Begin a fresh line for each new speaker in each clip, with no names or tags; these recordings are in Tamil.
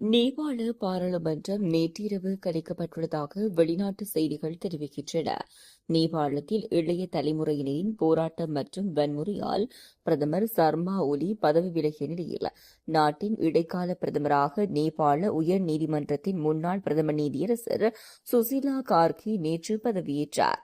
நேபாள பாராளுமன்றம் நேற்றிரவு கலைக்கப்பட்டுள்ளதாக வெளிநாட்டு செய்திகள் தெரிவிக்கின்றன. நேபாளத்தில் இளைய தலைமுறையினரின் போராட்டம் மற்றும் வன்முறையால் பிரதமர் சர்மா ஒலி பதவி விலகிய நிலையில் நாட்டின் இடைக்கால பிரதமராக நேபாள உயர் நீதிமன்றத்தின் முன்னாள் பிரதம நீதியரசர் சுசிலா கார்கி நேற்று பதவியேற்றார்.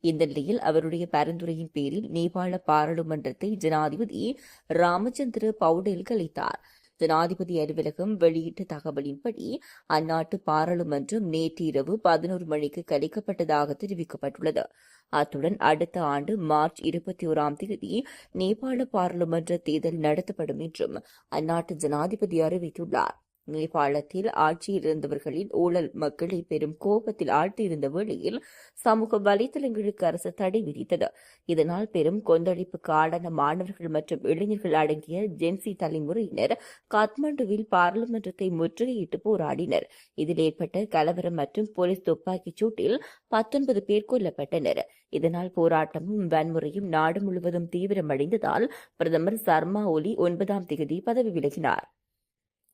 இந்த நிலையில் அவருடைய பரிந்துரையின் பேரில் நேபாள பாராளுமன்றத்தை ஜனாதிபதி ராமச்சந்திர பவுடேல் கலைத்தார். ஜனாதிபதி அலுவலகம் வெளியிட்ட தகவலின்படி அந்நாட்டு பாராளுமன்றம் நேற்று இரவு பதினோரு மணிக்கு கலைக்கப்பட்டதாக தெரிவிக்கப்பட்டுள்ளது. அத்துடன் அடுத்த ஆண்டு மார்ச் இருபத்தி ஓராம் தேதி நேபாள பாராளுமன்ற தேர்தல் நடத்தப்படும் என்றும் அந்நாட்டு ஜனாதிபதி அறிவித்துள்ளார். நேபாளத்தில் ஆட்சியிலிருந்தவர்களின் ஊழல் மக்களை பெரும் கோபத்தில் ஆழ்த்தியிருந்த வேளையில் சமூக வலைதளங்களுக்கு அரசு தடை விதித்தது. இதனால் பெரும் கொந்தளிப்புக்கு ஆளான மாணவர்கள் மற்றும் இளைஞர்கள் அடங்கிய ஜென்சி தலைமுறையினர் காத்மாண்டுவில் பாராளுமன்றத்தை முற்றுகையிட்டு போராடினர். இதில் ஏற்பட்ட கலவரம் மற்றும் போலீஸ் துப்பாக்கிச் சூட்டில் பத்தொன்பது பேர் கொல்லப்பட்டனர். இதனால் போராட்டமும் வன்முறையும் நாடு முழுவதும் தீவிரமடைந்ததால் பிரதமர் சர்மா ஒலி ஒன்பதாம் தேதி பதவி விலகினார்.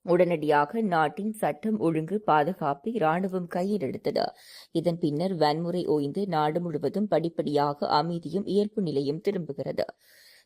உடனடியாக நாட்டின் சட்டம் ஒழுங்கு பாதுகாப்பை ராணுவம் கையில் எடுத்தது. இதன் பின்னர் வன்முறை ஓய்ந்து நாடு முழுவதும் படிப்படியாக அமைதியும் இயல்பு நிலையும் திரும்புகிறது.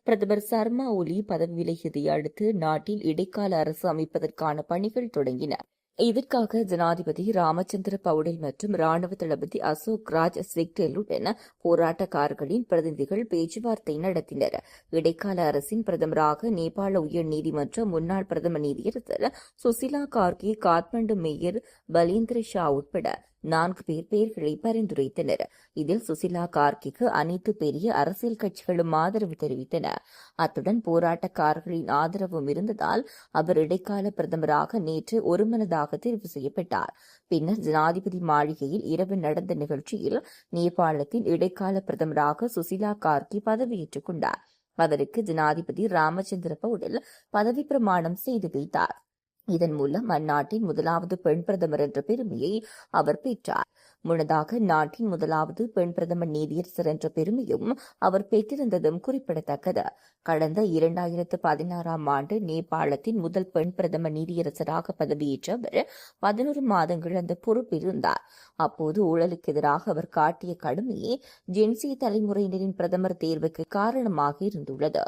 பிரதமர் சர்மா ஒலி பதவி விலகியதை அடுத்து நாட்டில் இடைக்கால அரசு அமைப்பதற்கான பணிகள் தொடங்கின. இதற்காக ஜனாதிபதி ராமச்சந்திர பவுடேல் மற்றும் ராணுவ தளபதி அசோக் ராஜ் என போராட்டக்காரர்களின் பிரதிநிதிகள் பேச்சுவார்த்தை நடத்தினர். இடைக்கால அரசின் பிரதமராக நேபாள உயர்நீதிமன்ற முன்னாள் பிரதம நீதியரசர் சுசிலா கார்கி காத்மண்டு மேயர் பலீந்திர ஷா உட்பட நான்கு பேர் பெயர்களை பரிந்துரைத்தனர். இதில் சுசிலா கார்கிக்கு அனைத்து பெரிய அரசியல் கட்சிகளும் ஆதரவு தெரிவித்தன. அத்துடன் போராட்டக்காரர்களின் ஆதரவும் இருந்ததால் அவர் இடைக்கால பிரதமராக நேற்று ஒருமனதாக தேர்வு செய்யப்பட்டார். பின்னர் ஜனாதிபதி மாளிகையில் இரவு நடந்த நிகழ்ச்சியில் நேபாளத்தின் இடைக்கால பிரதமராக சுசிலா கார்கி பதவியேற்றுக் கொண்டார். அவருக்கு ஜனாதிபதி ராமச்சந்திர பவுடல் பதவி பிரமாணம் செய்து வைத்தார். இதன் மூலம் அந்நாட்டின் முதலாவது பெண் பிரதமர் என்ற பெருமையை அவர் பெற்றார். முன்னதாக நாட்டின் முதலாவது பெண் பிரதமர் நீதியரசர் என்ற பெருமையும் அவர் பெற்றிருந்ததும் குறிப்பிடத்தக்கது. கடந்த இரண்டாயிரத்து பதினாறாம் ஆண்டு நேபாளத்தின் முதல் பெண் பிரதமர் நீதியரசராக பதவியேற்ற அவர் பதினோரு மாதங்கள் அந்த பொறுப்பில் இருந்தார் அப்போது ஊழலுக்கு எதிராக அவர் காட்டிய கடுமையே ஜென்சி தலைமுறையினரின் பிரதமர் தேர்வுக்கு காரணமாக இருந்துள்ளது.